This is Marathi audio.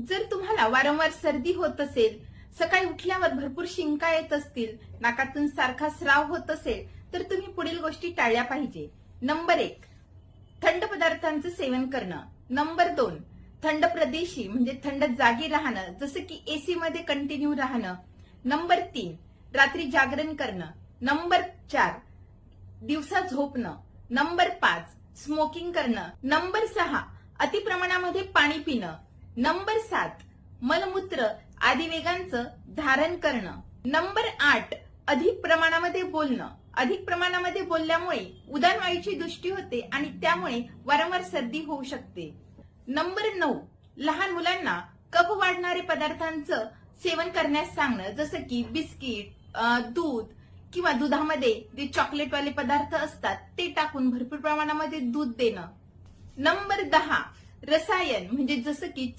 जर तुम्हाला वारंवार सर्दी होत असेल सकाळी उठल्यावर भरपूर शिंका येत असतील नाकातून सारखा स्राव होत असेल तर तुम्ही पुढील गोष्टी टाळल्या पाहिजे. नंबर एक थंड पदार्थांचं सेवन करणं. नंबर दोन थंड प्रदेशी म्हणजे थंड जागी राहणं जसं की एसी मध्ये कंटिन्यू राहणं. नंबर तीन रात्री जागरण करणं. नंबर चार दिवसा झोपणं. नंबर पाच स्मोकिंग करणं. नंबर सहा अतिप्रमाणामध्ये पाणी पिणं. नंबर सात मलमूत्र आदी वेगांचं धारण करणं. नंबर आठ अधिक प्रमाणामध्ये बोलणं. अधिक प्रमाणामध्ये बोलल्यामुळे उदानवायूची दृष्टी होते आणि त्यामुळे वारंवार सर्दी होऊ शकते. नंबर नऊ लहान मुलांना कफ वाढणारे पदार्थांचं सेवन करण्यास सांगणं जसं की बिस्किट दूध किंवा दुधामध्ये जे चॉकलेटवाले पदार्थ असतात ते टाकून भरपूर प्रमाणामध्ये दूध देणं. नंबर दहा रसायन म्हणजे जसं की